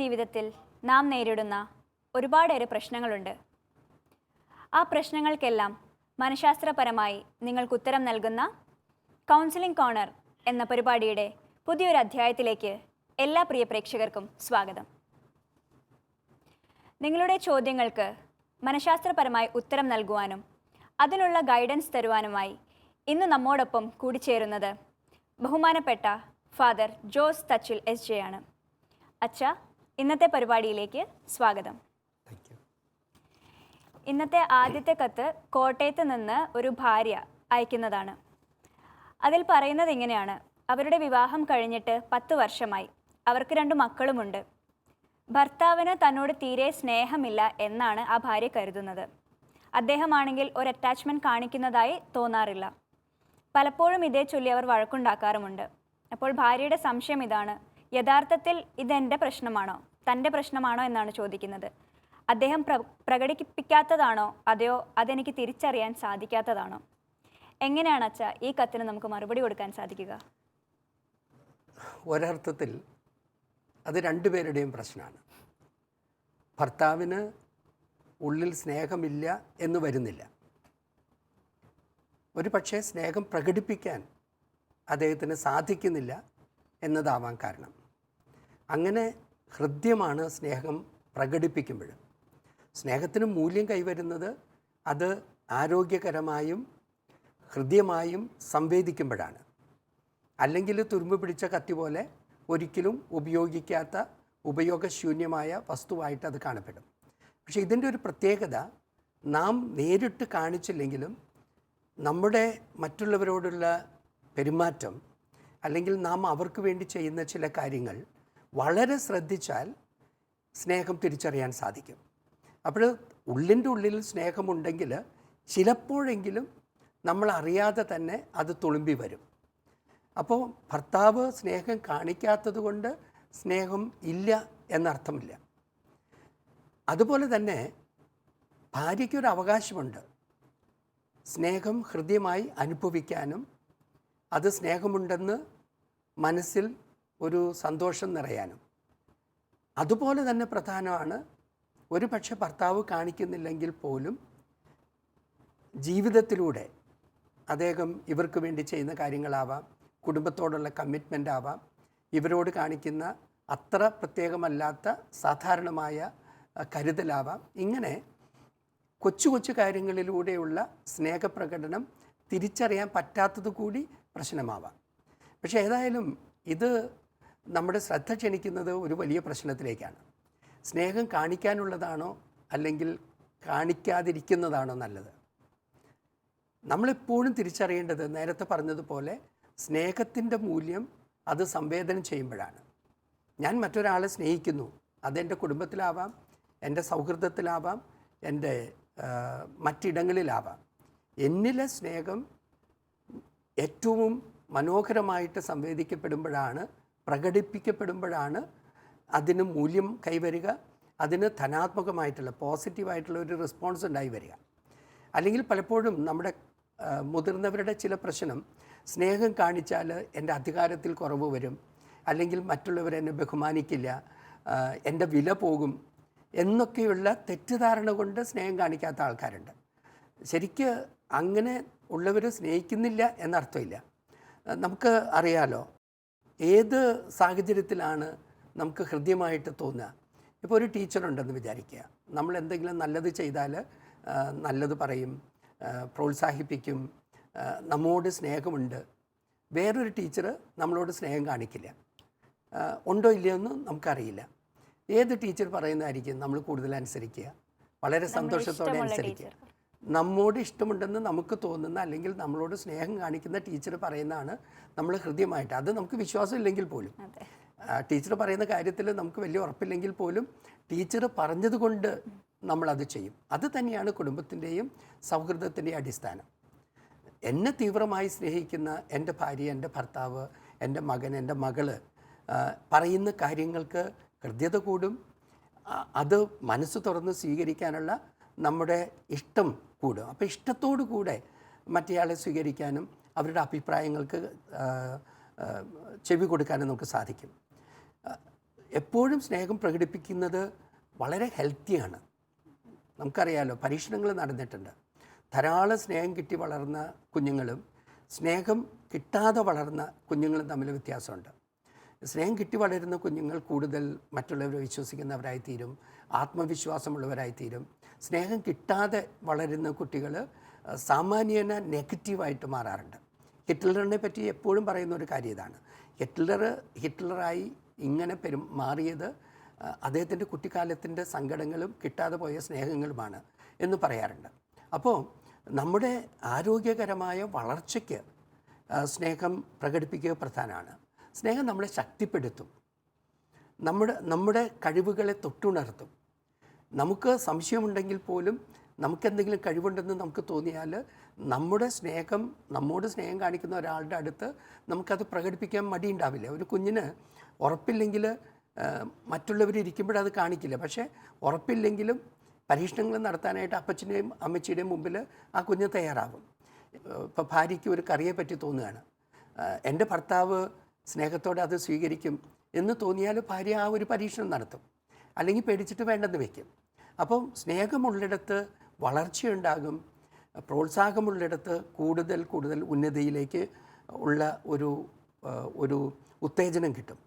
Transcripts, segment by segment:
ജീവിതത്തിൽ നാം നേരിടുന്ന ഒരുപാടേറെ പ്രശ്നങ്ങളുണ്ട്. ആ പ്രശ്നങ്ങൾക്കെല്ലാം മനഃശാസ്ത്രപരമായി നിങ്ങൾക്ക് ഉത്തരം നൽകുന്ന കൗൺസിലിംഗ് കോർണർ എന്ന പരിപാടിയുടെ പുതിയൊരു അധ്യായത്തിലേക്ക് എല്ലാ പ്രിയ പ്രേക്ഷകർക്കും സ്വാഗതം. നിങ്ങളുടെ ചോദ്യങ്ങൾക്ക് മനഃശാസ്ത്രപരമായി ഉത്തരം നൽകുവാനും അതിനുള്ള ഗൈഡൻസ് തരുവാനുമായി ഇന്ന് നമ്മോടൊപ്പം കൂടിച്ചേരുന്നത് ബഹുമാനപ്പെട്ട father Jose Thachil S J ആണ്. അച്ഛ ഇന്നത്തെ പരിപാടിയിലേക്ക് സ്വാഗതം. ഇന്നത്തെ ആദ്യത്തെ കത്ത് കോട്ടയത്ത് നിന്ന് ഒരു ഭാര്യ അയക്കുന്നതാണ്. അതിൽ പറയുന്നത് ഇങ്ങനെയാണ്. അവരുടെ വിവാഹം കഴിഞ്ഞിട്ട് പത്ത് വർഷമായി. അവർക്ക് രണ്ട് മക്കളുമുണ്ട്. ഭർത്താവിന് തന്നോട് തീരെ സ്നേഹമില്ല എന്നാണ് ആ ഭാര്യ കരുതുന്നത്. അദ്ദേഹമാണെങ്കിൽ ഒരു അറ്റാച്ച്മെന്റ് കാണിക്കുന്നതായി തോന്നാറില്ല. പലപ്പോഴും ഇതേ ചൊല്ലി അവർ വഴക്കുണ്ടാക്കാറുമുണ്ട്. അപ്പോൾ ഭാര്യയുടെ സംശയം ഇതാണ്. യഥാർത്ഥത്തിൽ ഇതെന്റെ പ്രശ്നമാണോ? തന്റെ പ്രശ്നമാണോ എന്നാണ് ചോദിക്കുന്നത്. അദ്ദേഹം പ്ര പ്രകടിപ്പിക്കാത്തതാണോ? അതെയോ അതെനിക്ക് തിരിച്ചറിയാൻ സാധിക്കാത്തതാണോ? എങ്ങനെയാണ് അച്ഛ ഈ കത്തിന് നമുക്ക് മറുപടി കൊടുക്കാൻ സാധിക്കുക? ഒരർത്ഥത്തിൽ അത് രണ്ടുപേരുടെയും പ്രശ്നമാണ്. ഭർത്താവിന് ഉള്ളിൽ സ്നേഹമില്ല എന്ന് വരുന്നില്ല. ഒരു പക്ഷേ സ്നേഹം പ്രകടിപ്പിക്കാൻ അദ്ദേഹത്തിന് സാധിക്കുന്നില്ല എന്നതാവാൻ കാരണം. അങ്ങനെ ഹൃദ്യമാണ് സ്നേഹം പ്രകടിപ്പിക്കുമ്പോൾ സ്നേഹത്തിന് മൂല്യം കൈവരുന്നത് അത് ആരോഗ്യകരമായും ഹൃദ്യമായും സംവേദിക്കുമ്പോഴാണ്. അല്ലെങ്കിൽ തുരുമ്പ് പിടിച്ച കത്തി പോലെ ഒരിക്കലും ഉപയോഗിക്കാത്ത ഉപയോഗശൂന്യമായ വസ്തുവായിട്ട് അത് കാണപ്പെടും. പക്ഷേ ഇതിന്റെ ഒരു പ്രത്യേകത നാം നേരിട്ട് കാണിച്ചില്ലെങ്കിലും നമ്മുടെ മറ്റുള്ളവരോടുള്ള പെരുമാറ്റം അല്ലെങ്കിൽ നാം അവർക്ക് വേണ്ടി ചെയ്യുന്ന ചില കാര്യങ്ങൾ വളരെ ശ്രദ്ധിച്ചാൽ സ്നേഹം തിരിച്ചറിയാൻ സാധിക്കും. അപ്പോൾ ഉള്ളിന്റെ ഉള്ളിൽ സ്നേഹമുണ്ടെങ്കിൽ ചിലപ്പോഴെങ്കിലും നമ്മൾ അറിയാതെ തന്നെ അത് തുളുമ്പി വരും. അപ്പോൾ ഭർത്താവ് സ്നേഹം കാണിക്കാത്തത് കൊണ്ട് സ്നേഹം ഇല്ല എന്നർത്ഥമില്ല. അതുപോലെ തന്നെ ഭാര്യയ്ക്കൊരു അവകാശമുണ്ട്. സ്നേഹം ഹൃദ്യമായി അനുഭവിക്കാനും അത് സ്നേഹമുണ്ടെന്ന് മനസ്സിൽ ഒരു സന്തോഷം നിറയാനും. അതുപോലെ തന്നെ പ്രധാനമാണ് ഒരു പക്ഷെ ഭർത്താവ് കാണിക്കുന്നില്ലെങ്കിൽ പോലും ജീവിതത്തിലൂടെ അദ്ദേഹം ഇവർക്ക് വേണ്ടി ചെയ്യുന്ന കാര്യങ്ങളാവാം കുടുംബത്തോടുള്ള കമ്മിറ്റ്മെന്റ് ആവാം. ഇവരോട് കാണിക്കുന്ന അത്ര പ്രത്യേകമല്ലാത്ത സാധാരണമായ കരുതലാവാം. ഇങ്ങനെ കൊച്ചു കൊച്ചു കാര്യങ്ങളിലൂടെയുള്ള സ്നേഹപ്രകടനം തിരിച്ചറിയാൻ പറ്റാത്തത് കൂടി പ്രശ്നമാവാം. പക്ഷേ ഏതായാലും ഇത് നമ്മുടെ ശ്രദ്ധ ക്ഷണിക്കുന്നത് ഒരു വലിയ പ്രശ്നത്തിലേക്കാണ്. സ്നേഹം കാണിക്കാനുള്ളതാണോ അല്ലെങ്കിൽ കാണിക്കാതിരിക്കുന്നതാണോ നല്ലത്? നമ്മളെപ്പോഴും തിരിച്ചറിയേണ്ടത് നേരത്തെ പറഞ്ഞതുപോലെ സ്നേഹത്തിന്റെ മൂല്യം അത് സംവേദനം ചെയ്യുമ്പോഴാണ്. ഞാൻ മറ്റൊരാളെ സ്നേഹിക്കുന്നു. അതെന്റെ കുടുംബത്തിലാവാം എന്റെ സൗഹൃദത്തിലാവാം എന്റെ മറ്റിടങ്ങളിലാവാം. എന്നിലെ സ്നേഹം ഏറ്റവും മനോഹരമായിട്ട് സംവേദിക്കപ്പെടുമ്പോഴാണ് പ്രകടിപ്പിക്കപ്പെടുമ്പോഴാണ് അതിന് മൂല്യം കൈവരിക അതിന് ധനാത്മകമായിട്ടുള്ള പോസിറ്റീവായിട്ടുള്ള ഒരു റെസ്പോൺസ് ഉണ്ടായി വരിക. അല്ലെങ്കിൽ പലപ്പോഴും നമ്മുടെ മുതിർന്നവരുടെ ചില പ്രശ്നം സ്നേഹം കാണിച്ചാൽ എന്റെ അധികാരത്തിൽ കുറവ് വരും അല്ലെങ്കിൽ മറ്റുള്ളവർ എന്നെ ബഹുമാനിക്കില്ല എന്റെ വില പോകും എന്നൊക്കെയുള്ള തെറ്റിദ്ധാരണ കൊണ്ട് സ്നേഹം കാണിക്കാത്ത ആൾക്കാരുണ്ട്. ശരിക്ക് അങ്ങനെ ഉള്ളവർ സ്നേഹിക്കുന്നില്ല എന്നർത്ഥമില്ല. നമുക്ക് അറിയാലോ ഏത് സാഹചര്യത്തിലാണ് നമുക്ക് ഹൃദ്യമായിട്ട് തോന്നുക? ഇപ്പോൾ ഒരു ടീച്ചറുണ്ടെന്ന് വിചാരിക്കുക. നമ്മൾ എന്തെങ്കിലും നല്ലത് ചെയ്താൽ നല്ലത് പറയും പ്രോത്സാഹിപ്പിക്കും നമ്മോട് സ്നേഹമുണ്ട്. വേറൊരു ടീച്ചർ നമ്മളോട് സ്നേഹം കാണിക്കില്ല. ഉണ്ടോ ഇല്ലയോ എന്ന് നമുക്കറിയില്ല. ഏത് ടീച്ചർ പറയുന്നതായിരിക്കും നമ്മൾ കൂടുതൽ അനുസരിക്കുക? വളരെ സന്തോഷത്തോടെ അനുസരിക്കുക. നമ്മോട് ഇഷ്ടമുണ്ടെന്ന് നമുക്ക് തോന്നുന്ന അല്ലെങ്കിൽ നമ്മളോട് സ്നേഹം കാണിക്കുന്ന ടീച്ചർ പറയുന്നതാണ് നമ്മൾ ഹൃദ്യമായിട്ട്. അത് നമുക്ക് വിശ്വാസം ഇല്ലെങ്കിൽ പോലും ടീച്ചർ പറയുന്ന കാര്യത്തിൽ നമുക്ക് വലിയ ഉറപ്പില്ലെങ്കിൽ പോലും ടീച്ചർ പറഞ്ഞതുകൊണ്ട് നമ്മളത് ചെയ്യും. അത് തന്നെയാണ് കുടുംബത്തിന്റെയും സൗഹൃദത്തിന്റെയും അടിസ്ഥാനം. എന്നെ തീവ്രമായി സ്നേഹിക്കുന്ന എന്റെ ഭാര്യ എന്റെ ഭർത്താവ് എന്റെ മകൻ എന്റെ മകൾ പറയുന്ന കാര്യങ്ങൾക്ക് ഹൃദ്യത കൂടും. അത് മനസ്സ് തുറന്ന് സ്വീകരിക്കാനുള്ള നമ്മുടെ ഇഷ്ടം കൂടും അപ്പോൾ ഇഷ്ടത്തോടു കൂടെ മറ്റേയാളെ സ്വീകരിക്കാനും അവരുടെ അഭിപ്രായങ്ങൾക്ക് ചെവി കൊടുക്കാനും നമുക്ക് സാധിക്കും. എപ്പോഴും സ്നേഹം പ്രകടിപ്പിക്കുന്നത് വളരെ ഹെൽത്തിയാണ് നമുക്കറിയാലോ പരീക്ഷണങ്ങൾ നടന്നിട്ടുണ്ട്. ധാരാളം സ്നേഹം കിട്ടി വളർന്ന കുഞ്ഞുങ്ങളും സ്നേഹം കിട്ടാതെ വളർന്ന കുഞ്ഞുങ്ങളും തമ്മിൽ വ്യത്യാസമുണ്ട്. സ്നേഹം കിട്ടി വളരുന്ന കുഞ്ഞുങ്ങൾ കൂടുതൽ മറ്റുള്ളവരെ വിശ്വസിക്കുന്നവരായിത്തീരും ആത്മവിശ്വാസമുള്ളവരായിത്തീരും. സ്നേഹം കിട്ടാതെ വളരുന്ന കുട്ടികൾ സാമാന്യേന നെഗറ്റീവായിട്ട് മാറാറുണ്ട്. ഹിറ്റ്ലറിനെ പറ്റി എപ്പോഴും പറയുന്ന ഒരു കാര്യം ഇതാണ്. ഹിറ്റ്ലർ ഹിറ്റ്ലറായി ഇങ്ങനെ പെരും മാറിയത് അദ്ദേഹത്തിന്റെ കുട്ടിക്കാലത്തിന്റെ സങ്കടങ്ങളും കിട്ടാതെ പോയ സ്നേഹങ്ങളുമാണ് എന്ന് പറയാറുണ്ട്. അപ്പോൾ നമ്മുടെ ആരോഗ്യകരമായ വളർച്ചയ്ക്ക് സ്നേഹം പ്രകടിപ്പിക്കുക പ്രധാനമാണ്. സ്നേഹം നമ്മളെ ശക്തിപ്പെടുത്തും. നമ്മുടെ നമ്മുടെ കഴിവുകളെ തൊട്ടുണർത്തും. നമുക്ക് സംശയമുണ്ടെങ്കിൽ പോലും നമുക്കെന്തെങ്കിലും കഴിവുണ്ടെന്ന് നമുക്ക് തോന്നിയാൽ നമ്മുടെ സ്നേഹം നമ്മോട് സ്നേഹം കാണിക്കുന്ന ഒരാളുടെ അടുത്ത് നമുക്കത് പ്രകടിപ്പിക്കാൻ മടിയുണ്ടാവില്ല. ഒരു കുഞ്ഞിന് ഉറപ്പില്ലെങ്കിൽ മറ്റുള്ളവർ ഇരിക്കുമ്പോഴത് കാണിക്കില്ല. പക്ഷേ ഉറപ്പില്ലെങ്കിലും പരീക്ഷണങ്ങൾ നടത്താനായിട്ട് അപ്പച്ചന്റെയും അമ്മച്ചിയുടെയും മുമ്പിൽ ആ കുഞ്ഞ് തയ്യാറാകും ഇപ്പോൾ ഭാര്യയ്ക്ക് ഒരു കറിയെ പറ്റി തോന്നുകയാണ്. എന്റെ ഭർത്താവ് സ്നേഹത്തോടെ അത് സ്വീകരിക്കും എന്ന് തോന്നിയാൽ ഭാര്യ ആ ഒരു പരീക്ഷണം നടത്തും. അല്ലെങ്കിൽ പേടിച്ചിട്ട് വേണ്ടെന്ന് വയ്ക്കും അപ്പം സ്നേഹമുള്ളിടത്ത് വളർച്ചയുണ്ടാകും. പ്രോത്സാഹമുള്ളിടത്ത് കൂടുതൽ കൂടുതൽ ഉന്നതിയിലേക്ക് ഉള്ള ഒരു ഒരു ഉത്തേജനം കിട്ടും.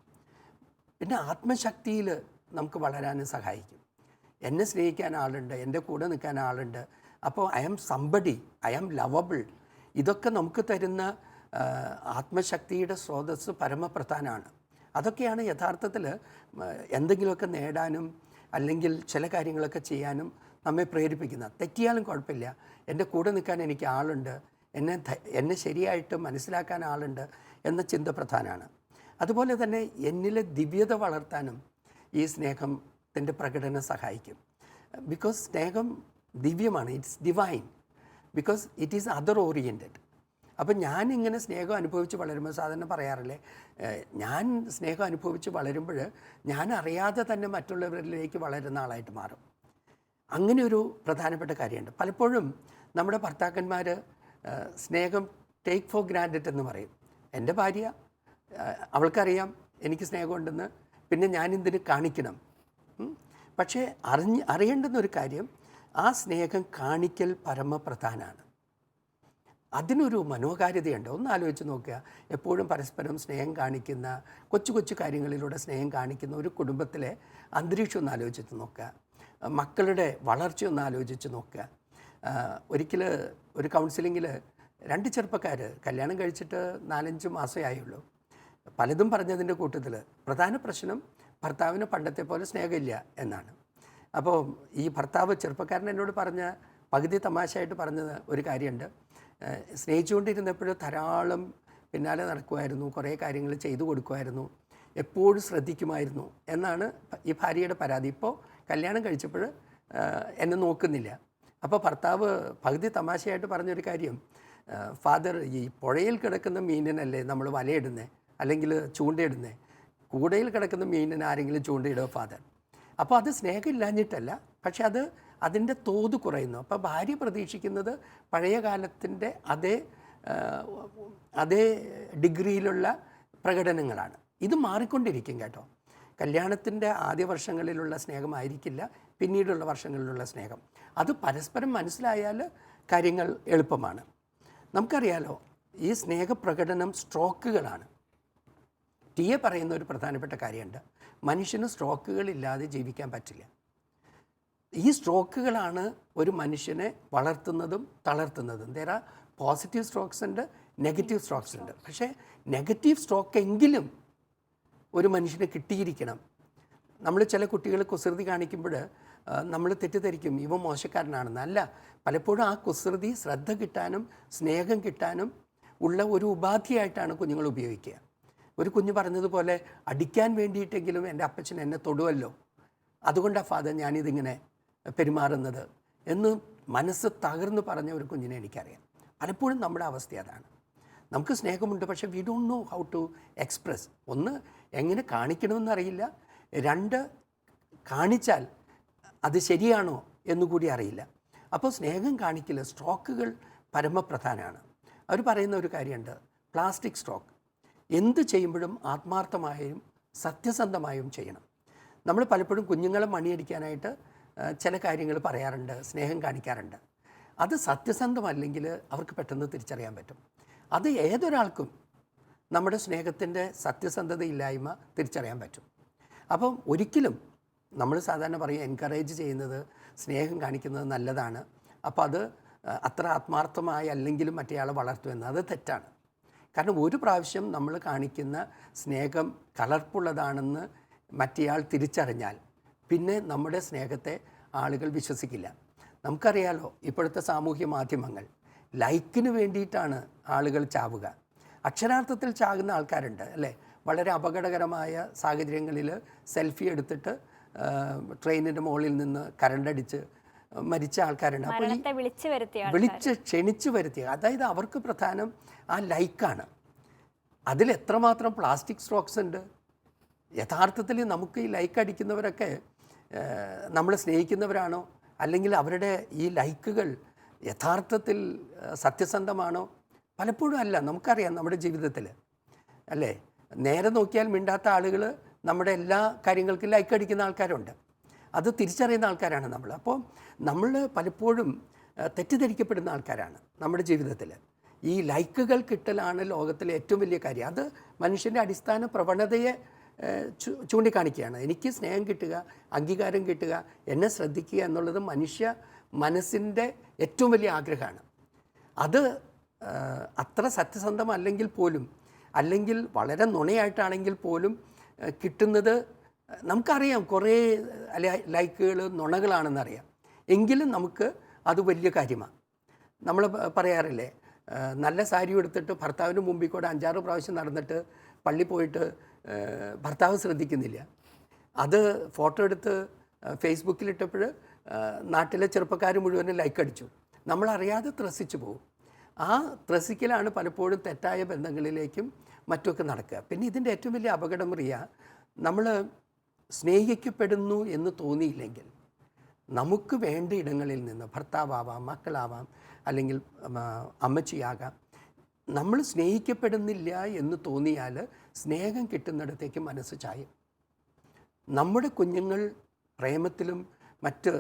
പിന്നെ ആത്മശക്തിയിൽ നമുക്ക് വളരാനും സഹായിക്കും. എന്നെ സ്നേഹിക്കാൻ ആളുണ്ട് എന്റെ കൂടെ നിൽക്കാൻ ആളുണ്ട്. അപ്പോൾ I am somebody I am lovable. ഇതൊക്കെ നമുക്ക് തരുന്ന ആത്മശക്തിയുടെ സ്രോതസ്സ് പരമപ്രധാനമാണ് അതൊക്കെയാണ് യഥാർത്ഥത്തിൽ എന്തെങ്കിലുമൊക്കെ നേടാനും അല്ലെങ്കിൽ ചില കാര്യങ്ങളൊക്കെ ചെയ്യാനും നമ്മെ പ്രേരിപ്പിക്കുന്നത്. തെറ്റിയാലും കുഴപ്പമില്ല. എന്റെ കൂടെ നിൽക്കാൻ എനിക്ക് ആളുണ്ട്. എന്നെ എന്നെ ശരിയായിട്ട് മനസ്സിലാക്കാൻ ആളുണ്ട് എന്ന ചിന്ത പ്രധാനമാണ് അതുപോലെ തന്നെ എന്നിലെ ദിവ്യത വളർത്താനും ഈ സ്നേഹത്തിന്റെ പ്രകടനം സഹായിക്കും. ബിക്കോസ് സ്നേഹം ദിവ്യമാണ്. It's divine. Because it is other oriented. അപ്പം ഞാൻ ഇങ്ങനെ സ്നേഹം അനുഭവിച്ച് വളരുമ്പോൾ സാധാരണ പറയാറില്ലേ ഞാൻ സ്നേഹം അനുഭവിച്ച് വളരുമ്പോൾ ഞാൻ അറിയാതെ തന്നെ മറ്റുള്ളവരിലേക്ക് വളരുന്ന ആളായിട്ട് മാറും. അങ്ങനെ ഒരു പ്രധാനപ്പെട്ട കാര്യമുണ്ട്. പലപ്പോഴും നമ്മുടെ ഭർത്താക്കന്മാർ സ്നേഹം ടേക്ക് ഫോർ ഗ്രാൻഡഡ് എന്ന് പറയും. എന്റെ ഭാര്യ അവൾക്കറിയാം എനിക്ക് സ്നേഹമുണ്ടെന്ന് പിന്നെ ഞാൻ ഇതിന് കാണിക്കണം പക്ഷേ അറിഞ്ഞ് അറിയേണ്ടുന്ന ഒരു കാര്യം ആ സ്നേഹം കാണിക്കൽ പരമപ്രധാനമാണ് അതിനൊരു മനോഹാരിതയുണ്ട് ഒന്ന് ആലോചിച്ച് നോക്കുക. എപ്പോഴും പരസ്പരം സ്നേഹം കാണിക്കുന്ന കൊച്ചു കൊച്ചു കാര്യങ്ങളിലൂടെ സ്നേഹം കാണിക്കുന്ന ഒരു കുടുംബത്തിലെ അന്തരീക്ഷം ഒന്ന് ആലോചിച്ച് നോക്കുക. മക്കളുടെ വളർച്ച ഒന്ന് ആലോചിച്ച് നോക്കുക. ഒരിക്കൽ ഒരു കൗൺസിലിങ്ങിൽ രണ്ട് ചെറുപ്പക്കാർ കല്യാണം കഴിച്ചിട്ട് നാലഞ്ച് മാസമേ ആയുള്ളൂ. പലതും പറഞ്ഞതിന്റെ കൂട്ടത്തിൽ പ്രധാന പ്രശ്നം ഭർത്താവിന് പണ്ടത്തെ പോലെ സ്നേഹമില്ല എന്നാണ്. അപ്പോൾ ഈ ഭർത്താവ് ചെറുപ്പക്കാരൻ എന്നോട് പറഞ്ഞ പകുതി തമാശയായിട്ട് പറഞ്ഞത് ഒരു കാര്യമുണ്ട്. ഏഹ് സ്നേഹിച്ചുകൊണ്ടിരുന്നപ്പോൾ ധാരാളം പിന്നാലെ നടക്കുമായിരുന്നു കുറേ കാര്യങ്ങൾ ചെയ്തു കൊടുക്കുമായിരുന്നു എപ്പോഴും ശ്രദ്ധിക്കുമായിരുന്നു എന്നാണ് ഈ ഭാര്യയുടെ പരാതി. ഇപ്പോൾ കല്യാണം കഴിച്ചപ്പോൾ എന്നെ നോക്കുന്നില്ല. അപ്പോൾ ഭർത്താവ് പകുതി തമാശയായിട്ട് പറഞ്ഞൊരു കാര്യം ഫാദർ ഈ പുഴയിൽ കിടക്കുന്ന മീനിനല്ലേ നമ്മൾ വലയിടുന്നത് അല്ലെങ്കിൽ ചൂണ്ടയിടുന്നത് കൂടയിൽ കിടക്കുന്ന മീനിന് ആരെങ്കിലും ചൂണ്ടയിടുക ഫാദർ? അപ്പോൾ അത് സ്നേഹമില്ലാഞ്ഞിട്ടല്ല. പക്ഷെ അത് അതിന്റെ തോത് കുറയുന്നു. അപ്പോൾ ഭാര്യ പ്രതീക്ഷിക്കുന്നത് പഴയ കാലത്തിന്റെ അതേ അതേ ഡിഗ്രിയിലുള്ള പ്രകടനങ്ങളാണ്. ഇത് മാറിക്കൊണ്ടിരിക്കും കേട്ടോ. കല്യാണത്തിന്റെ ആദ്യ വർഷങ്ങളിലുള്ള സ്നേഹമായിരിക്കില്ല പിന്നീടുള്ള വർഷങ്ങളിലുള്ള സ്നേഹം. അത് പരസ്പരം മനസ്സിലായാൽ കാര്യങ്ങൾ എളുപ്പമാണ്. നമുക്കറിയാലോ ഈ സ്നേഹപ്രകടനം സ്ട്രോക്കുകളാണ്. ടി എ പറയുന്ന ഒരു പ്രധാനപ്പെട്ട കാര്യമുണ്ട്. മനുഷ്യന് സ്ട്രോക്കുകളില്ലാതെ ജീവിക്കാൻ പറ്റില്ല. ഈ സ്ട്രോക്കുകളാണ് ഒരു മനുഷ്യനെ വളർത്തുന്നതും തളർത്തുന്നതും. ദർ ആർ പോസിറ്റീവ് സ്ട്രോക്സ് ഉണ്ട് നെഗറ്റീവ് സ്ട്രോക്സ് ഉണ്ട്. പക്ഷേ നെഗറ്റീവ് സ്ട്രോക്ക് എങ്കിലും ഒരു മനുഷ്യന് കിട്ടിയിരിക്കണം. നമ്മൾ ചില കുട്ടികൾ കുസൃതി കാണിക്കുമ്പോൾ നമ്മൾ തെറ്റിദ്ധരിക്കും. ഇവ മോശക്കാരനാണെന്ന്. അല്ല പലപ്പോഴും ആ കുസൃതി ശ്രദ്ധ കിട്ടാനും സ്നേഹം കിട്ടാനും ഉള്ള ഒരു ഉപാധിയായിട്ടാണ് കുഞ്ഞുങ്ങൾ ഉപയോഗിക്കുക. ഒരു കുഞ്ഞ് പറഞ്ഞതുപോലെ അടിക്കാൻ വേണ്ടിയിട്ടെങ്കിലും എന്റെ അപ്പച്ചൻ എന്നെ തൊടുവല്ലോ. അതുകൊണ്ടാണ് ഫാദർ ഞാനിതിങ്ങനെ പെരുമാറുന്നത് എന്ന് മനസ്സ് തകർന്ന് പറഞ്ഞ ഒരു കുഞ്ഞിനെ എനിക്കറിയാം. പലപ്പോഴും നമ്മുടെ അവസ്ഥ അതാണ്. നമുക്ക് സ്നേഹമുണ്ട് പക്ഷേ we don't know how to express ഒന്ന് എങ്ങനെ കാണിക്കണമെന്നറിയില്ല രണ്ട് കാണിച്ചാൽ അത് ശരിയാണോ എന്നുകൂടി അറിയില്ല. അപ്പോൾ സ്നേഹം കാണിക്കില്ല സ്ട്രോക്കുകൾ പരമപ്രധാനമാണ്. അവർ പറയുന്ന ഒരു കാര്യമുണ്ട് പ്ലാസ്റ്റിക് സ്ട്രോക്ക്. എന്ത് ചെയ്യുമ്പോഴും ആത്മാർത്ഥമായും സത്യസന്ധമായും ചെയ്യണം. നമ്മൾ പലപ്പോഴും കുഞ്ഞുങ്ങളെ മണിയടിക്കാനായിട്ട് ചില കാര്യങ്ങൾ പറയാറുണ്ട് സ്നേഹം കാണിക്കാറുണ്ട്. അത് സത്യസന്ധമല്ലെങ്കിൽ അവർക്ക് പെട്ടെന്ന് തിരിച്ചറിയാൻ പറ്റും. അത് ഏതൊരാൾക്കും നമ്മുടെ സ്നേഹത്തിന്റെ സത്യസന്ധതയില്ലായ്മ തിരിച്ചറിയാൻ പറ്റും. അപ്പം ഒരിക്കലും നമ്മൾ സാധാരണ പറയും എൻകറേജ് ചെയ്യുന്നത് സ്നേഹം കാണിക്കുന്നത് നല്ലതാണ്. അപ്പോൾ അത് അത്ര ആത്മാർത്ഥമായി അല്ലെങ്കിലും മറ്റേയാളെ വളർത്തുമെന്ന് അത് തെറ്റാണ്. കാരണം ഒരു പ്രാവശ്യം നമ്മൾ കാണിക്കുന്ന സ്നേഹം കലർപ്പുള്ളതാണെന്ന് മറ്റേയാൾ തിരിച്ചറിഞ്ഞാൽ പിന്നെ നമ്മുടെ സ്നേഹത്തെ ആളുകൾ വിശ്വസിക്കില്ല. നമുക്കറിയാലോ ഇപ്പോഴത്തെ സാമൂഹ്യ മാധ്യമങ്ങൾ ലൈക്കിന് വേണ്ടിയിട്ടാണ് ആളുകൾ ചാവുക. അക്ഷരാർത്ഥത്തിൽ ചാകുന്ന ആൾക്കാരുണ്ട് അല്ലേ? വളരെ അപകടകരമായ സാഹചര്യങ്ങളിൽ സെൽഫി എടുത്തിട്ട് ട്രെയിനിന്റെ മുകളിൽ നിന്ന് കരണ്ടടിച്ച് മരിച്ച ആൾക്കാരുണ്ട്. അപ്പോൾ ഈ വിളിച്ച് ക്ഷണിച്ചു വരുത്തിയ അതായത് അവർക്ക് പ്രധാനം ആ ലൈക്കാണ്. അതിൽ എത്രമാത്രം പ്ലാസ്റ്റിക് സ്ട്രോക്സ് ഉണ്ട്? യഥാർത്ഥത്തിൽ നമുക്ക് ഈ ലൈക്ക് അടിക്കുന്നവരൊക്കെ നമ്മൾ സ്നേഹിക്കുന്നവരാണോ? അല്ലെങ്കിൽ അവരുടെ ഈ ലൈക്കുകൾ യഥാർത്ഥത്തിൽ സത്യസന്ധമാണോ? പലപ്പോഴും അല്ല. നമുക്കറിയാം നമ്മുടെ ജീവിതത്തിൽ അല്ലേ? നേരെ നോക്കിയാൽ മിണ്ടാത്ത ആളുകൾ നമ്മുടെ എല്ലാ കാര്യങ്ങൾക്കും ലൈക്ക് അടിക്കുന്ന ആൾക്കാരുണ്ട്. അത് തിരിച്ചറിയുന്ന ആൾക്കാരാണ് നമ്മൾ അപ്പോൾ നമ്മൾ പലപ്പോഴും തെറ്റിദ്ധരിക്കപ്പെടുന്ന ആൾക്കാരാണ് നമ്മുടെ ജീവിതത്തിൽ ഈ ലൈക്കുകൾ കിട്ടലാണ് ലോകത്തിലെ ഏറ്റവും വലിയ കാര്യം. അത് മനുഷ്യന്റെ അടിസ്ഥാന പ്രവണതയെ ചൂണ്ടിക്കാണിക്കുകയാണ്. എനിക്ക് സ്നേഹം കിട്ടുക അംഗീകാരം കിട്ടുക എന്നെ ശ്രദ്ധിക്കുക എന്നുള്ളത് മനുഷ്യ മനസ്സിന്റെ ഏറ്റവും വലിയ ആഗ്രഹമാണ്. അത് അത്ര സത്യസന്ധമല്ലെങ്കിൽ പോലും അല്ലെങ്കിൽ വളരെ നുണയായിട്ടാണെങ്കിൽ പോലും കിട്ടുന്നത് നമുക്കറിയാം. കുറേ ലൈക്കുകൾ നുണകളാണെന്നറിയാം. എങ്കിലും നമുക്ക് അത് വലിയ കാര്യമാണ്. നമ്മൾ പറയാറില്ലേ നല്ല സാരി എടുത്തിട്ട് ഭർത്താവിന് മുമ്പിൽ കൂടെ അഞ്ചാറ് പ്രാവശ്യം നടന്നിട്ട് പള്ളി പോയിട്ട് ഭർത്താവ് ശ്രദ്ധിക്കുന്നില്ല. അത് ഫോട്ടോ എടുത്ത് ഫേസ്ബുക്കിലിട്ടപ്പോൾ നാട്ടിലെ ചെറുപ്പക്കാർ മുഴുവനും ലൈക്ക് അടിച്ചു. നമ്മളറിയാതെ ത്രസിച്ചു പോകും. ആ ത്രസിക്കലാണ് പലപ്പോഴും തെറ്റായ ബന്ധങ്ങളിലേക്കും മറ്റുമൊക്കെ നടക്കുക. പിന്നെ ഇതിന്റെ ഏറ്റവും വലിയ അപകടം റിയ നമ്മൾ സ്നേഹിക്കപ്പെടുന്നു എന്ന് തോന്നിയില്ലെങ്കിൽ നമുക്ക് വേണ്ട ഇടങ്ങളിൽ നിന്ന് ഭർത്താവാവാം മക്കളാവാം അല്ലെങ്കിൽ അമ്മച്ചിയാകാം നമ്മൾ സ്നേഹിക്കപ്പെടുന്നില്ല എന്ന് തോന്നിയാൽ സ്നേഹം കിട്ടുന്നിടത്തേക്ക് മനസ്സ് ചായും. നമ്മുടെ കുഞ്ഞുങ്ങൾ പ്രേമത്തിലും മറ്റ്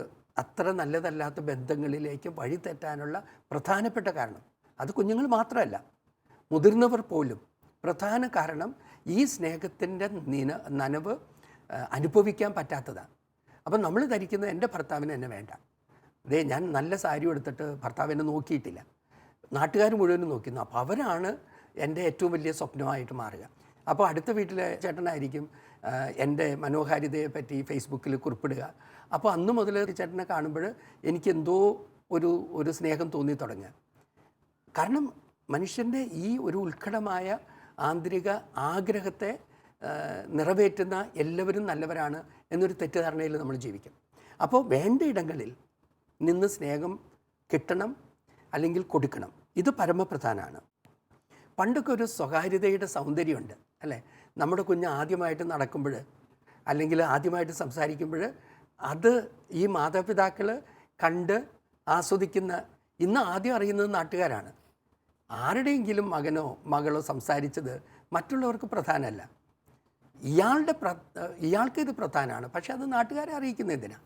അത്ര നല്ലതല്ലാത്ത ബന്ധങ്ങളിലേക്ക് വഴി തെറ്റാനുള്ള പ്രധാനപ്പെട്ട കാരണം അത് കുഞ്ഞുങ്ങൾ മാത്രമല്ല. മുതിർന്നവർ പോലും പ്രധാന കാരണം ഈ സ്നേഹത്തിന്റെ നിന നനവ് അനുഭവിക്കാൻ പറ്റാത്തതാണ്. അപ്പം നമ്മൾ ധരിക്കുന്നത് എന്റെ ഭർത്താവിന് എന്നെ വേണ്ട. അതേ ഞാൻ നല്ല സാരി എടുത്തിട്ട് ഭർത്താവിനെ നോക്കിയിട്ടില്ല. നാട്ടുകാർ മുഴുവനും നോക്കുന്നു അപ്പോൾ അവരാണ് എന്റെ ഏറ്റവും വലിയ സ്വപ്നമായിട്ട് മാറുക. അപ്പോൾ അടുത്ത വീട്ടിലെ ചേട്ടനായിരിക്കും എന്റെ മനോഹാരിതയെ പറ്റി ഫേസ്ബുക്കിൽ കുറിപ്പിടുക. അപ്പോൾ അന്ന് മുതൽ ചേട്ടനെ കാണുമ്പോൾ എനിക്ക് എന്തോ ഒരു ഒരു സ്നേഹം തോന്നി തുടങ്ങുക. കാരണം മനുഷ്യന്റെ ഈ ഒരു ഉത്കടമായ ആന്തരിക ആഗ്രഹത്തെ നിറവേറ്റുന്ന എല്ലാവരും നല്ലവരാണ് എന്നൊരു തെറ്റിദ്ധാരണയിൽ നമ്മൾ ജീവിക്കും. അപ്പോൾ വേണ്ട ഇടങ്ങളിൽ നിന്ന് സ്നേഹം കിട്ടണം അല്ലെങ്കിൽ കൊടുക്കണം. ഇത് പരമപ്രധാനമാണ് പണ്ടൊക്കെ ഒരു സ്വകാര്യതയുടെ സൗന്ദര്യമുണ്ട് അല്ലേ? നമ്മുടെ കുഞ്ഞ് ആദ്യമായിട്ട് നടക്കുമ്പോൾ അല്ലെങ്കിൽ ആദ്യമായിട്ട് സംസാരിക്കുമ്പോൾ അത് ഈ മാതാപിതാക്കൾ കണ്ട് ആസ്വദിക്കുന്ന ഇന്ന് ആദ്യം അറിയുന്നത് നാട്ടുകാരാണ്. ആരുടെയെങ്കിലും മകനോ മകളോ സംസാരിച്ചത് മറ്റുള്ളവർക്ക് പ്രധാനമല്ല. ഇയാളുടെ പ്ര ഇയാൾക്ക് ഇത് പ്രധാനമാണ് പക്ഷെ അത് നാട്ടുകാരെ അറിയിക്കുന്ന എന്തിനാ?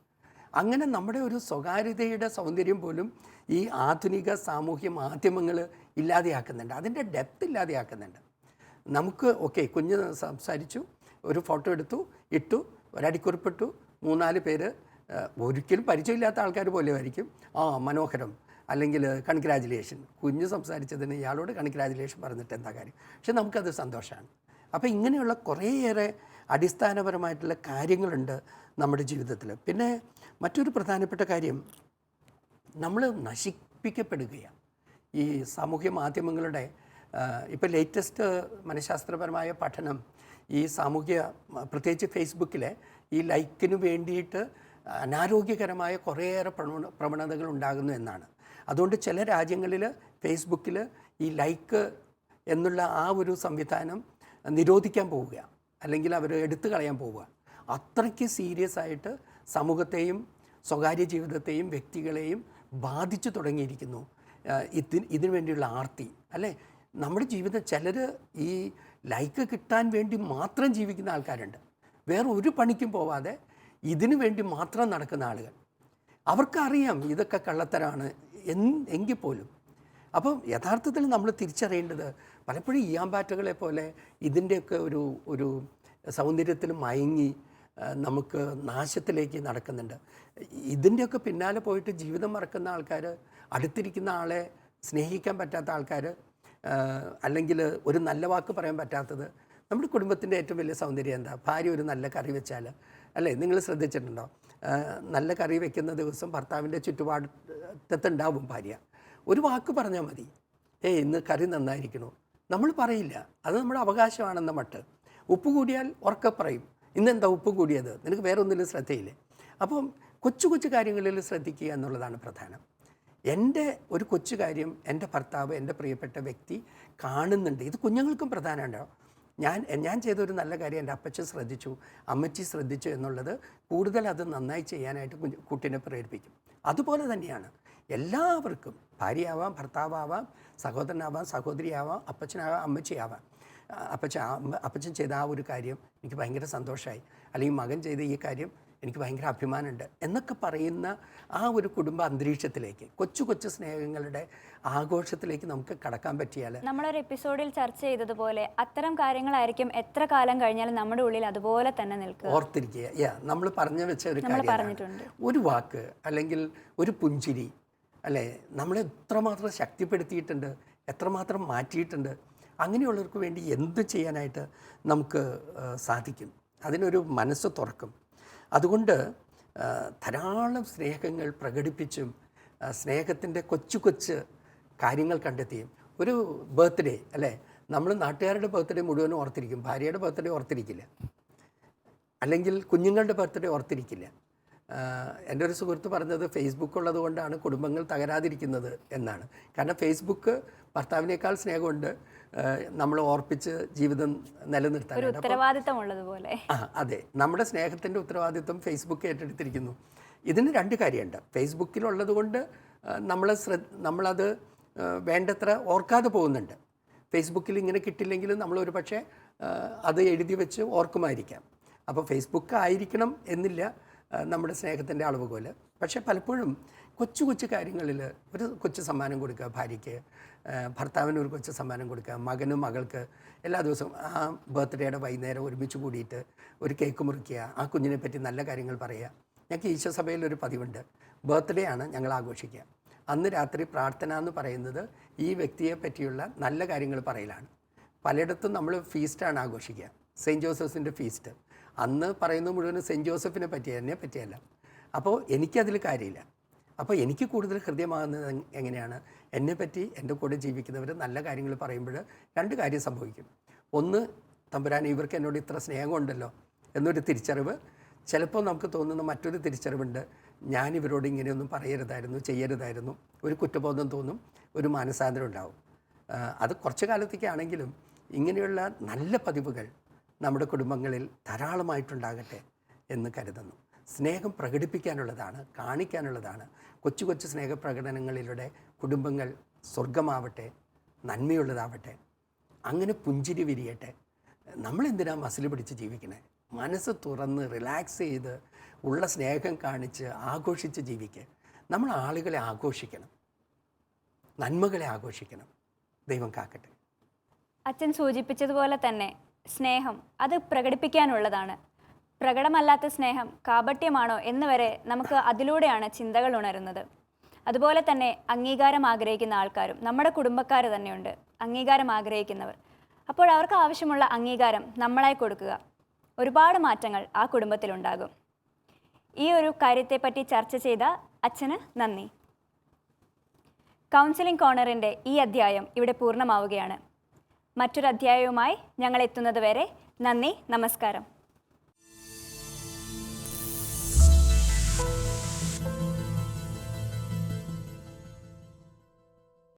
അങ്ങനെ നമ്മുടെ ഒരു സ്വകാര്യതയുടെ സൗന്ദര്യം പോലും ഈ ആധുനിക സാമൂഹ്യ മാധ്യമങ്ങൾ ഇല്ലാതെയാക്കുന്നുണ്ട്. അതിന്റെ ഡെപ്ത് ഇല്ലാതെയാക്കുന്നുണ്ട്. നമുക്ക് ഓക്കെ കുഞ്ഞ് സംസാരിച്ചു ഒരു ഫോട്ടോ എടുത്തു ഇട്ടു ഒരടിക്കുറിപ്പിട്ടു മൂന്നാൽ പേര് ഒരിക്കലും പരിചയമില്ലാത്ത ആൾക്കാർ പോലെ ആയിരിക്കും. ആ മനോഹരം അല്ലെങ്കിൽ കൺഗ്രാജുലേഷൻ കുഞ്ഞ് സംസാരിച്ചതിന് ഇയാളോട് കൺഗ്രാജുലേഷൻ പറഞ്ഞിട്ട് എന്താ കാര്യം? പക്ഷെ നമുക്കത് സന്തോഷമാണ്. അപ്പോൾ ഇങ്ങനെയുള്ള കുറേയേറെ അടിസ്ഥാനപരമായിട്ടുള്ള കാര്യങ്ങളുണ്ട് നമ്മുടെ ജീവിതത്തിൽ പിന്നെ മറ്റൊരു പ്രധാനപ്പെട്ട കാര്യം നമ്മൾ നശിപ്പിക്കപ്പെടുകയാണ്. ഈ സാമൂഹ്യ മാധ്യമങ്ങളുടെ ഇപ്പോൾ ലേറ്റസ്റ്റ് മനഃശാസ്ത്രപരമായ പഠനം ഈ സാമൂഹ്യ പ്രത്യേകിച്ച് ഫേസ്ബുക്കിലെ ഈ ലൈക്കിന് വേണ്ടിയിട്ട് അനാരോഗ്യകരമായ കുറേയേറെ പ്രവണ പ്രവണതകൾ ഉണ്ടാകുന്നു എന്നാണ്. അതുകൊണ്ട് ചില രാജ്യങ്ങളിൽ ഫേസ്ബുക്കിൽ ഈ ലൈക്ക് എന്നുള്ള ആ ഒരു സംവിധാനം നിരോധിക്കാൻ പോവുക. അല്ലെങ്കിൽ അവർ എടുത്തു കളയാൻ പോവുക. അത്രയ്ക്ക് സീരിയസ് ആയിട്ട് സമൂഹത്തെയും സ്വകാര്യ ജീവിതത്തെയും വ്യക്തികളെയും ബാധിച്ചു തുടങ്ങിയിരിക്കുന്നു. ഇതിന് ഇതിനു വേണ്ടിയുള്ള ആർത്തി. അല്ലേ? നമ്മുടെ ജീവിതം ചിലർ ഈ ലൈക്ക് കിട്ടാൻ വേണ്ടി മാത്രം ജീവിക്കുന്ന ആൾക്കാരുണ്ട്. വേറെ ഒരു പണിക്കും പോവാതെ ഇതിനു വേണ്ടി മാത്രം നടക്കുന്ന ആളുകൾ. അവർക്കറിയാം ഇതൊക്കെ കള്ളത്തരാണ് എങ്കിൽ പോലും. അപ്പം യഥാർത്ഥത്തിൽ നമ്മൾ തിരിച്ചറിയേണ്ടത് പലപ്പോഴും ഇയാമ്പാറ്റകളെ പോലെ ഇതിന്റെയൊക്കെ ഒരു ഒരു സൗന്ദര്യത്തിൽ മയങ്ങി നമുക്ക് നാശത്തിലേക്ക് നടക്കുന്നുണ്ട്. ഇതിന്റെയൊക്കെ പിന്നാലെ പോയിട്ട് ജീവിതം മറക്കുന്ന ആൾക്കാർ അടുത്തിരിക്കുന്ന ആളെ സ്നേഹിക്കാൻ പറ്റാത്ത ആൾക്കാർ അല്ലെങ്കിൽ ഒരു നല്ല വാക്ക് പറയാൻ പറ്റാത്തത് നമ്മുടെ കുടുംബത്തിന്റെ ഏറ്റവും വലിയ സൗന്ദര്യം എന്താ? ഭാര്യ ഒരു നല്ല കറി വെച്ചാൽ അല്ലേ? നിങ്ങൾ ശ്രദ്ധിച്ചിട്ടുണ്ടോ? നല്ല കറി വെക്കുന്ന ദിവസം ഭർത്താവിന്റെ ചുറ്റുപാടത്തുണ്ടാവും ഭാര്യ. ഒരു വാക്ക് പറഞ്ഞാൽ മതി. ഏ ഇന്ന് കറി നന്നായിരിക്കണോ. നമ്മൾ പറയില്ല. അത് നമ്മുടെ അവകാശമാണെന്ന മട്ട്. ഉപ്പ് കൂടിയാൽ ഉറക്കെ പറയും. ഇന്നെന്താ ഉപ്പ് കൂടിയത്? നിനക്ക് വേറെ ഒന്നിലും ശ്രദ്ധയില്ലേ? അപ്പം കൊച്ചു കൊച്ചു കാര്യങ്ങളിൽ ശ്രദ്ധിക്കുക എന്നുള്ളതാണ് പ്രധാനം. എന്റെ ഒരു കൊച്ചു കാര്യം എന്റെ ഭർത്താവ് എന്റെ പ്രിയപ്പെട്ട വ്യക്തി കാണുന്നുണ്ട്. ഇത് കുഞ്ഞുങ്ങൾക്കും പ്രധാനമുണ്ടോ ഞാൻ ഞാൻ ചെയ്തൊരു നല്ല കാര്യം എന്റെ അപ്പച്ചൻ ശ്രദ്ധിച്ചു അമ്മച്ചി ശ്രദ്ധിച്ചു എന്നുള്ളത് കൂടുതൽ അത് നന്നായി ചെയ്യാനായിട്ട് കുട്ടീനെ പ്രേരിപ്പിക്കും. അതുപോലെ തന്നെയാണ് എല്ലാവർക്കും ഭാര്യയാവാം ഭർത്താവാവാം സഹോദരനാവാം സഹോദരിയാവാം അപ്പച്ചനാവാം അമ്മച്ചിയാവാം. അപ്പച്ച അപ്പച്ചൻ ചെയ്ത ആ ഒരു കാര്യം എനിക്ക് ഭയങ്കര സന്തോഷമായി അല്ലെങ്കിൽ മകൻ ചെയ്ത ഈ കാര്യം എനിക്ക് ഭയങ്കര അഭിമാനമുണ്ട് എന്നൊക്കെ പറയുന്ന ആ ഒരു കുടുംബ അന്തരീക്ഷത്തിലേക്ക് കൊച്ചു കൊച്ചു സ്നേഹങ്ങളുടെ ആഘോഷത്തിലേക്ക് നമുക്ക് കടക്കാൻ പറ്റിയാൽ നമ്മളൊരു എപ്പിസോഡിൽ ചർച്ച ചെയ്തതുപോലെ അത്തരം കാര്യങ്ങളായിരിക്കും എത്ര കാലം കഴിഞ്ഞാലും നമ്മുടെ ഉള്ളിൽ അതുപോലെ തന്നെ നിൽക്കുക. ഓർത്തിരിക്കുക. യാ നമ്മൾ പറഞ്ഞു വെച്ച ഒരു കാര്യം ഒരു വാക്ക് അല്ലെങ്കിൽ ഒരു പുഞ്ചിരി അല്ലേ? നമ്മളെ എത്രമാത്രം ശക്തിപ്പെടുത്തിയിട്ടുണ്ട് എത്രമാത്രം മാറ്റിയിട്ടുണ്ട് അങ്ങനെയുള്ളവർക്ക് വേണ്ടി എന്ത് ചെയ്യാനായിട്ട് നമുക്ക് സാധിക്കും? അതിനൊരു മനസ്സ് തുറക്കും. അതുകൊണ്ട് ധാരാളം സ്നേഹങ്ങൾ പ്രകടിപ്പിച്ചും സ്നേഹത്തിന്റെ കൊച്ചു കൊച്ചു കാര്യങ്ങൾ കണ്ടെത്തിയും. ഒരു ബർത്ത്ഡേ അല്ലേ? നമ്മൾ നാട്ടുകാരുടെ ബർത്ത്ഡേ മുഴുവനും ഓർത്തിരിക്കും. ഭാര്യയുടെ ബർത്ത്ഡേ ഓർത്തിരിക്കില്ല. അല്ലെങ്കിൽ കുഞ്ഞുങ്ങളുടെ ബർത്ത്ഡേ ഓർത്തിരിക്കില്ല. എന്റെ ഒരു സുഹൃത്ത് പറഞ്ഞത് ഫേസ്ബുക്ക് ഉള്ളതുകൊണ്ടാണ് കുടുംബങ്ങൾ തകരാതിരിക്കുന്നത് എന്നാണ്. കാരണം ഫേസ്ബുക്ക് ഭർത്താവിനേക്കാൾ സ്നേഹമുണ്ട്. നമ്മൾ ഓർപ്പിച്ച് ജീവിതം നിലനിർത്താൻ ഉത്തരവാദിത്തമുള്ളതുപോലെ. ആ അതെ. നമ്മുടെ സ്നേഹത്തിന്റെ ഉത്തരവാദിത്വം ഫേസ്ബുക്ക് ഏറ്റെടുത്തിരിക്കുന്നു. ഇതിന് രണ്ട് കാര്യമുണ്ട്. ഫേസ്ബുക്കിലുള്ളത് കൊണ്ട് നമ്മൾ ശ്രദ്ധ നമ്മളത് വേണ്ടത്ര ഓർക്കാതെ പോകുന്നുണ്ട്. ഫേസ്ബുക്കിൽ ഇങ്ങനെ കിട്ടില്ലെങ്കിലും നമ്മൾ ഒരു പക്ഷേ അത് എഴുതി വെച്ച് ഓർക്കുമായിരിക്കാം. അപ്പോൾ ഫേസ്ബുക്ക് ആയിരിക്കണം എന്നില്ല. നമ്മുടെ സ്നേഹത്തിന്റെ അളവ് പോലെ പക്ഷേ പലപ്പോഴും കൊച്ചു കൊച്ചു കാര്യങ്ങളിൽ ഒരു കൊച്ചു സമ്മാനം കൊടുക്കുക ഭാര്യയ്ക്ക് ഭർത്താവിന് ഒരു കൊച്ചു സമ്മാനം കൊടുക്കുക മകനും മകൾക്ക് എല്ലാ ദിവസവും ആ ബർത്ത്ഡേയുടെ വൈകുന്നേരം ഒരുമിച്ച് കൂടിയിട്ട് ഒരു കേക്ക് മുറിക്കുക ആ കുഞ്ഞിനെ പറ്റി നല്ല കാര്യങ്ങൾ പറയുക. ഞങ്ങൾക്ക് ഈശോസഭയിൽ ഒരു പതിവുണ്ട്. ബർത്ത്ഡേ ആണ് ഞങ്ങൾ ആഘോഷിക്കുക. അന്ന് രാത്രി പ്രാർത്ഥന എന്ന് പറയുന്നത് ഈ വ്യക്തിയെ പറ്റിയുള്ള നല്ല കാര്യങ്ങൾ പറയലാണ്. പലയിടത്തും നമ്മൾ ഫീസ്റ്റാണ് ആഘോഷിക്കുക. സെയിന്റ് ജോസഫ്സിന്റെ ഫീസ്റ്റ്. അന്ന് പറയുന്നത് മുഴുവൻ സെന്റ് ജോസഫിനെ പറ്റി എന്നെ പറ്റിയല്ല. അപ്പോൾ എനിക്കതിൽ കാര്യമില്ല. അപ്പോൾ എനിക്ക് കൂടുതൽ ഹൃദ്യമാകുന്നത് എങ്ങനെയാണ്? എന്നെ പറ്റി എന്റെ കൂടെ ജീവിക്കുന്നവർ നല്ല കാര്യങ്ങൾ പറയുമ്പോൾ രണ്ട് കാര്യം സംഭവിക്കും. ഒന്ന് തമ്പുരാൻ ഇവർക്ക് എന്നോട് ഇത്ര സ്നേഹമുണ്ടല്ലോ എന്നൊരു തിരിച്ചറിവ്. ചിലപ്പോൾ നമുക്ക് തോന്നുന്ന മറ്റൊരു തിരിച്ചറിവുണ്ട്. ഞാൻ ഇവരോട് ഇങ്ങനെയൊന്നും പറയരുതായിരുന്നു ചെയ്യരുതായിരുന്നു. ഒരു കുറ്റബോധം തോന്നും ഒരു മാനസാന്തരം ഉണ്ടാവും. അത് കുറച്ച് കാലത്തേക്കാണെങ്കിലും ഇങ്ങനെയുള്ള നല്ല പതിവുകൾ നമ്മുടെ കുടുംബങ്ങളിൽ ധാരാളമായിട്ടുണ്ടാകട്ടെ എന്ന് കരുതുന്നു. സ്നേഹം പ്രകടിപ്പിക്കാനുള്ളതാണ് കാണിക്കാനുള്ളതാണ്. കൊച്ചു കൊച്ചു സ്നേഹപ്രകടനങ്ങളിലൂടെ കുടുംബങ്ങൾ സ്വർഗമാവട്ടെ നന്മയുള്ളതാവട്ടെ അങ്ങനെ പുഞ്ചിരി വിരിയട്ടെ. നമ്മളെന്തിനാ മസിൽ പിടിച്ച് ജീവിക്കണേ? മനസ്സ് തുറന്ന് റിലാക്സ് ചെയ്ത് ഉള്ള സ്നേഹം കാണിച്ച് ആഘോഷിച്ച് ജീവിക്കുക നമ്മൾ ആളുകളെ ആഘോഷിക്കണം. നന്മകളെ ആഘോഷിക്കണം. ദൈവം കാക്കട്ടെ. അച്ഛൻ സൂചിപ്പിച്ചതുപോലെ തന്നെ സ്നേഹം അത് പ്രകടിപ്പിക്കാനുള്ളതാണ്. പ്രകടമല്ലാത്ത സ്നേഹം കാപട്യമാണോ എന്ന് വരെ നമുക്ക് അതിലൂടെയാണ് ചിന്തകൾ ഉണരുന്നത്. അതുപോലെ തന്നെ അംഗീകാരം ആഗ്രഹിക്കുന്ന ആൾക്കാരും നമ്മുടെ കുടുംബക്കാർ തന്നെയുണ്ട്. അംഗീകാരം ആഗ്രഹിക്കുന്നവർ. അപ്പോൾ അവർക്ക് ആവശ്യമുള്ള അംഗീകാരം നമ്മളായി കൊടുക്കുക. ഒരുപാട് മാറ്റങ്ങൾ ആ കുടുംബത്തിലുണ്ടാകും ഈ ഒരു കാര്യത്തെപ്പറ്റി ചർച്ച ചെയ്ത അച്ഛന് നന്ദി. കൗൺസിലിംഗ് കോർണറിന്റെ ഈ അധ്യായം ഇവിടെ പൂർണമാവുകയാണ്. മറ്റൊരു അധ്യായവുമായി ഞങ്ങൾ എത്തുന്നത് വരെ നന്ദി നമസ്കാരം.